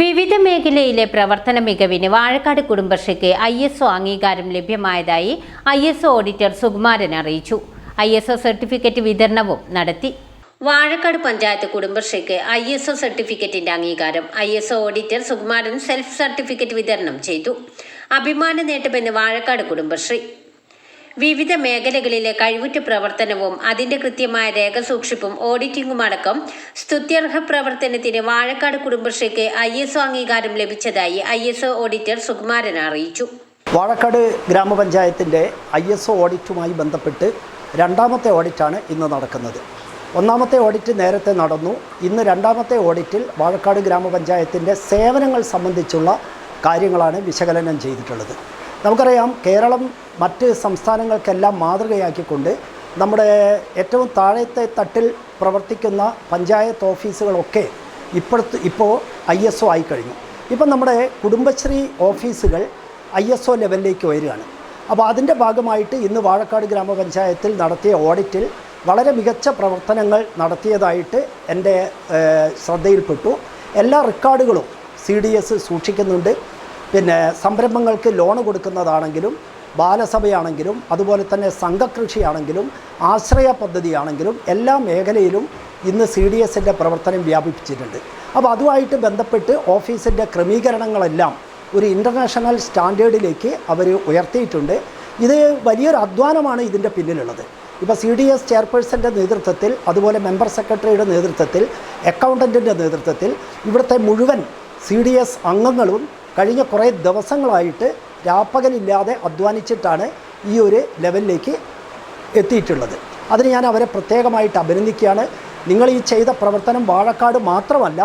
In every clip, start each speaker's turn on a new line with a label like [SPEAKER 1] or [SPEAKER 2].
[SPEAKER 1] വിവിധ മേഖലയിലെ പ്രവർത്തന മികവിന് വാഴക്കാട് കുടുംബശ്രീക്ക് ഐ എസ് ഒ അംഗീകാരം ലഭ്യമായതായി I S O auditor Sukumaran അറിയിച്ചു. ഐ എസ് ഒ സർട്ടിഫിക്കറ്റ് വിതരണവും നടത്തി. വാഴക്കാട് പഞ്ചായത്ത് കുടുംബശ്രീക്ക് ഐ എസ് ഒ സർട്ടിഫിക്കറ്റിന്റെ അംഗീകാരം I S O auditor Sukumaran self certificate വിതരണം ചെയ്തു. അഭിമാന നേട്ടമെന്ന് വാഴക്കാട് കുടുംബശ്രീ. വിവിധ മേഖലകളിലെ കഴിവുറ്റ പ്രവർത്തനവും അതിന്റെ കൃത്യമായ രേഖ സൂക്ഷിപ്പും ഓഡിറ്റിംഗും അടക്കം സ്തുത്യർഹ പ്രവർത്തനത്തിന് വാഴക്കാട് കുടുംബശ്രീക്ക് ഐ എസ് അംഗീകാരം ലഭിച്ചതായി ഐ എസ് ഓഡിറ്റർ സുകുമാരൻ അറിയിച്ചു.
[SPEAKER 2] വാഴക്കാട് ഗ്രാമപഞ്ചായത്തിന്റെ ഐ എസ് ഒ ഓഡിറ്റുമായി ബന്ധപ്പെട്ട് രണ്ടാമത്തെ ഓഡിറ്റാണ് ഇന്ന് നടക്കുന്നത്. ഒന്നാമത്തെ ഓഡിറ്റ് നേരത്തെ നടന്നു. ഇന്ന് രണ്ടാമത്തെ ഓഡിറ്റിൽ വാഴക്കാട് ഗ്രാമപഞ്ചായത്തിന്റെ സേവനങ്ങൾ സംബന്ധിച്ചുള്ള കാര്യങ്ങളാണ് വിശകലനം ചെയ്തിട്ടുള്ളത്. നമുക്കറിയാം കേരളം മറ്റ് സംസ്ഥാനങ്ങൾക്കെല്ലാം മാതൃകയാക്കിക്കൊണ്ട് നമ്മുടെ ഏറ്റവും താഴത്തെ തട്ടിൽ പ്രവർത്തിക്കുന്ന പഞ്ചായത്ത് ഓഫീസുകളൊക്കെ ഇപ്പോഴത്തെ ഇപ്പോൾ ഐ എസ് ഒ ആയിക്കഴിഞ്ഞു. ഇപ്പം നമ്മുടെ കുടുംബശ്രീ ഓഫീസുകൾ ഐ എസ് ഒ ലെവലിലേക്ക് വരികയാണ്. അപ്പോൾ അതിന്റെ ഭാഗമായിട്ട് ഇന്ന് വാഴക്കാട് ഗ്രാമപഞ്ചായത്തിൽ നടത്തിയ ഓഡിറ്റിൽ വളരെ മികച്ച പ്രവർത്തനങ്ങൾ നടത്തിയതായിട്ട് എന്റെ ശ്രദ്ധയിൽപ്പെട്ടു. എല്ലാ റെക്കോർഡുകളും സി ഡി എസ് സൂക്ഷിക്കുന്നുണ്ട്. പിന്നെ സംരംഭങ്ങൾക്ക് ലോൺ കൊടുക്കുന്നതാണെങ്കിലും ബാലസഭയാണെങ്കിലും അതുപോലെ തന്നെ സംഘകൃഷിയാണെങ്കിലും ആശ്രയ പദ്ധതിയാണെങ്കിലും എല്ലാ മേഖലയിലും ഇന്ന് സി ഡി എസിന്റെ പ്രവർത്തനം വ്യാപിപ്പിച്ചിട്ടുണ്ട്. അപ്പോൾ അതുമായിട്ട് ബന്ധപ്പെട്ട് ഓഫീസിന്റെ ക്രമീകരണങ്ങളെല്ലാം ഒരു ഇന്റർനാഷണൽ സ്റ്റാൻഡേർഡിലേക്ക് അവർ ഉയർത്തിയിട്ടുണ്ട്. ഇത് വലിയൊരു അധ്വാനമാണ് ഇതിന്റെ പിന്നിലുള്ളത്. ഇപ്പോൾ സി ഡി എസ് ചെയർപേഴ്സന്റെ നേതൃത്വത്തിൽ അതുപോലെ മെമ്പർ സെക്രട്ടറിയുടെ നേതൃത്വത്തിൽ അക്കൗണ്ടന്റിന്റെ നേതൃത്വത്തിൽ ഇവിടുത്തെ മുഴുവൻ സി ഡി എസ് അംഗങ്ങളും കഴിഞ്ഞ കുറേ ദിവസങ്ങളായിട്ട് രാപ്പകലില്ലാതെ അധ്വാനിച്ചിട്ടാണ് ഈ ഒരു ലെവലിലേക്ക് എത്തിയിട്ടുള്ളത്. അതിന് ഞാൻ അവരെ പ്രത്യേകമായിട്ട് അഭിനന്ദിക്കുകയാണ്. നിങ്ങൾ ഈ ചെയ്ത പ്രവർത്തനം വാഴക്കാട് മാത്രമല്ല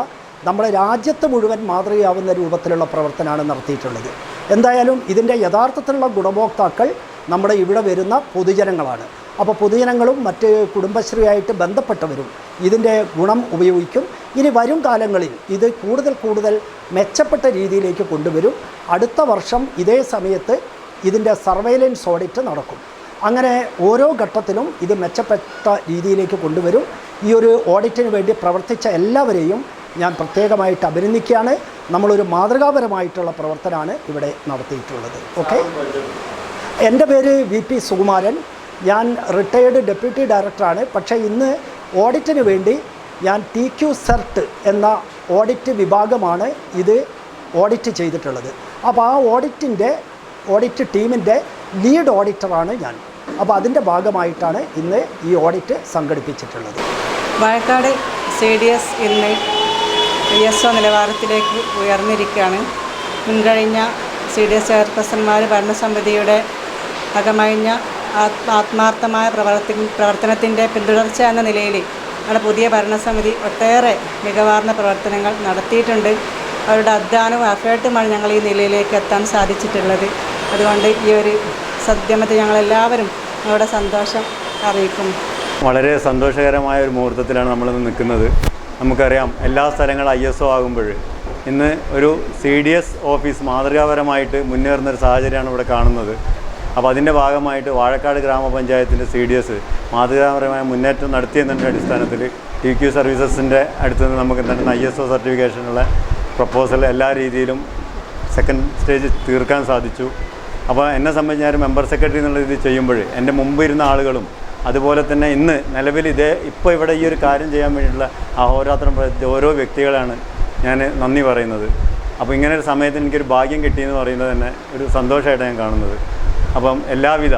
[SPEAKER 2] നമ്മുടെ രാജ്യത്ത് മുഴുവൻ മാതൃകയാവുന്ന രൂപത്തിലുള്ള പ്രവർത്തനമാണ് നടത്തിയിട്ടുള്ളത്. എന്തായാലും ഇതിന്റെ യഥാർത്ഥത്തിലുള്ള ഗുണഭോക്താക്കൾ നമ്മുടെ ഇവിടെ വരുന്ന പൊതുജനങ്ങളാണ്. അപ്പോൾ പൊതുജനങ്ങളും മറ്റ് കുടുംബശ്രീയായിട്ട് ബന്ധപ്പെട്ടവരും ഇതിന്റെ ഗുണം ഉപയോഗിക്കും. ഇനി വരും കാലങ്ങളിൽ ഇത് കൂടുതൽ കൂടുതൽ മെച്ചപ്പെട്ട രീതിയിലേക്ക് കൊണ്ടുവരും. അടുത്ത വർഷം ഇതേ സമയത്ത് ഇതിന്റെ സർവൈലൻസ് ഓഡിറ്റ് നടക്കും. അങ്ങനെ ഓരോ ഘട്ടത്തിലും ഇത് മെച്ചപ്പെട്ട രീതിയിലേക്ക് കൊണ്ടുവരും. ഈ ഒരു ഓഡിറ്റിന് വേണ്ടി പ്രവർത്തിച്ച എല്ലാവരെയും ഞാൻ പ്രത്യേകമായിട്ട് അഭിനന്ദിക്കുകയാണ്. നമ്മളൊരു മാതൃകാപരമായിട്ടുള്ള പ്രവർത്തനമാണ് ഇവിടെ നടത്തിയിട്ടുള്ളത്. ഓക്കെ? എന്റെ പേര് വി പി സുകുമാരൻ. ഞാൻ റിട്ടയേർഡ് ഡെപ്യൂട്ടി ഡയറക്ടറാണ്. പക്ഷേ ഇന്ന് ഓഡിറ്റിന് വേണ്ടി ഞാൻ ടി ക്യു സെർട്ട് എന്ന ഓഡിറ്റ് വിഭാഗമാണ് ഇത് ഓഡിറ്റ് ചെയ്തിട്ടുള്ളത്. അപ്പോൾ ആ ഓഡിറ്റിന്റെ ഓഡിറ്റ് ടീമിന്റെ ലീഡ് ഓഡിറ്ററാണ് ഞാൻ. അപ്പോൾ അതിന്റെ ഭാഗമായിട്ടാണ് ഇന്ന് ഈ ഓഡിറ്റ് സംഘടിപ്പിച്ചിട്ടുള്ളത്.
[SPEAKER 3] വയക്കാട് സി ഡി എസ് ഇന്ന് എസ് ഒ നിലവാരത്തിലേക്ക് ഉയർന്നിരിക്കുകയാണ്. മുൻകഴിഞ്ഞ സി ഡി എസ് ചെയർപേഴ്സന്മാർ ഭരണസമിതിയുടെ അകമഴിഞ്ഞ ആത്മ ആത്മാർത്ഥമായ പ്രവർത്തി പ്രവർത്തനത്തിന്റെ പിന്തുടർച്ച എന്ന നിലയിൽ നമ്മുടെ പുതിയ ഭരണസമിതി ഒട്ടേറെ മികവാർന്ന പ്രവർത്തനങ്ങൾ നടത്തിയിട്ടുണ്ട്. അവരുടെ അധ്വാനവും എഫേർട്ടുമാണ് ഞങ്ങൾ ഈ നിലയിലേക്ക് എത്താൻ സാധിച്ചിട്ടുള്ളത്. അതുകൊണ്ട് ഈ ഒരു സദ്യമത്തിൽ ഞങ്ങളെല്ലാവരും ഞങ്ങളുടെ സന്തോഷം അറിയിക്കുന്നു.
[SPEAKER 4] വളരെ സന്തോഷകരമായ ഒരു മുഹൂർത്തത്തിലാണ് നമ്മളിന്ന് നിൽക്കുന്നത്. നമുക്കറിയാം എല്ലാ സ്ഥലങ്ങളും ഐ എസ് ഒ ആകുമ്പോൾ ഇന്ന് ഒരു സി ഡി എസ് ഓഫീസ് മാതൃകാപരമായിട്ട് മുന്നേറുന്ന ഒരു സാഹചര്യമാണ് ഇവിടെ കാണുന്നത്. അപ്പോൾ അതിന്റെ ഭാഗമായിട്ട് വാഴക്കാട് ഗ്രാമപഞ്ചായത്തിന്റെ സി ഡി എസ് മാതൃകാപരമായ മുന്നേറ്റം നടത്തിയതിന്റെ അടിസ്ഥാനത്തിൽ ടി ക്യു സർവീസസിന്റെ അടുത്ത് നിന്ന് നമുക്ക് എന്താണ് ഐ എസ് ഒ സർട്ടിഫിക്കേഷനുള്ള പ്രപ്പോസൽ എല്ലാ രീതിയിലും സെക്കൻഡ് സ്റ്റേജ് തീർക്കാൻ സാധിച്ചു. അപ്പോൾ എന്നെ സംബന്ധിച്ച് ഞാൻ മെമ്പർ സെക്രട്ടറി എന്നുള്ള ഇത് ചെയ്യുമ്പോൾ എന്റെ മുമ്പ് ഇരുന്ന ആളുകളും അതുപോലെ തന്നെ ഇന്ന് നിലവിൽ ഇതേ ഇപ്പോൾ ഇവിടെ ഈ ഒരു കാര്യം ചെയ്യാൻ വേണ്ടിയിട്ടുള്ള അഹോരാത്രം പ്രയത്നിച്ച ഓരോ വ്യക്തികളാണ് ഞാൻ നന്ദി പറയുന്നത്. അപ്പോൾ ഇങ്ങനെ ഒരു സമയത്ത് എനിക്കൊരു ഭാഗ്യം കിട്ടിയെന്ന് പറയുന്നത് തന്നെ ഒരു സന്തോഷമായിട്ടാണ് ഞാൻ കാണുന്നത്. അപ്പം എല്ലാവിധ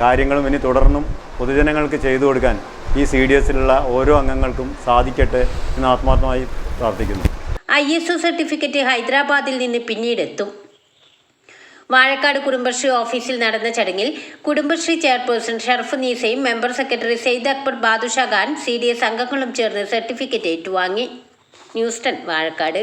[SPEAKER 4] കാര്യങ്ങളും ഇനി തുടർന്നും പൊതുജനങ്ങൾക്ക് ചെയ്തു കൊടുക്കാൻ ഈ സി ഡി എസിലുള്ള ഓരോ അംഗങ്ങൾക്കും സാധിക്കട്ടെ എന്ന് ആത്മാർത്ഥമായി പ്രാർത്ഥിക്കുന്നു.
[SPEAKER 1] ഐ എസ് ഒ സർട്ടിഫിക്കറ്റ് ഹൈദരാബാദിൽ നിന്ന് പിന്നീട് എത്തും വാഴക്കാട് കുടുംബശ്രീ ഓഫീസിൽ നടന്ന ചടങ്ങിൽ കുടുംബശ്രീ ചെയർപേഴ്സൺ ഷർഫ് നീസയും member secretary Syed Akbar Badusha Khan C D S അംഗങ്ങളും ചേർന്ന് സർട്ടിഫിക്കറ്റ് ഏറ്റുവാങ്ങി. ന്യൂസ്റ്റൺ വാഴക്കാട്.